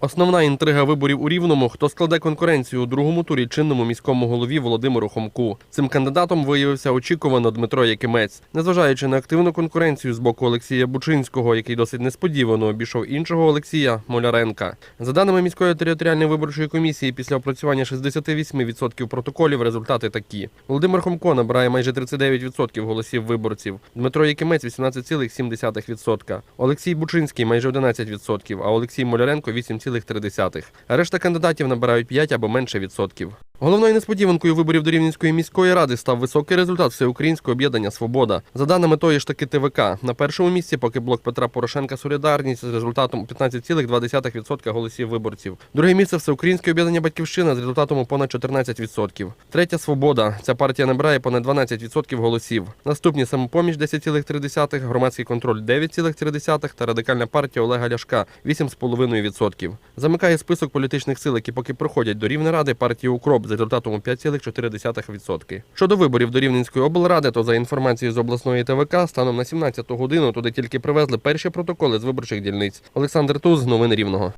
Основна інтрига виборів у Рівному хто складе конкуренцію у другому турі чинному міському голові Володимиру Хомку. Цим кандидатом виявився очікувано Дмитро Якимець. Незважаючи на активну конкуренцію з боку Олексія Бучинського, який досить несподівано обійшов іншого Олексія Моляренка. За даними міської територіальної виборчої комісії, після опрацювання 68% протоколів результати такі: Володимир Хомко набирає майже 39% голосів виборців. Дмитро Якимець 18,7%. Олексій Бучинський майже 11%, а Олексій Моляренко 8%. 2,3. Решта кандидатів набирають 5 або менше відсотків. Головною несподіванкою виборів до Рівненської міської ради став високий результат всеукраїнського об'єднання Свобода. За даними тої ж таки ТВК, на першому місці поки блок Петра Порошенка Солідарність з результатом 15,2% голосів виборців. Друге місце всеукраїнське об'єднання Батьківщина з результатом понад 14%. Третя свобода. Ця партія набирає понад 12% голосів. Наступні самопоміч 10,3%, громадський контроль 9,3% та радикальна партія Олега Ляшка 8,5%. Замикає список політичних сил, які поки проходять до Рівнеради партії Укроп з результатом у 5,4%. Щодо виборів до Рівненської облради, то за інформацією з обласної ТВК, станом на 17 годину туди тільки привезли перші протоколи з виборчих дільниць. Олександр Туз, новини Рівного.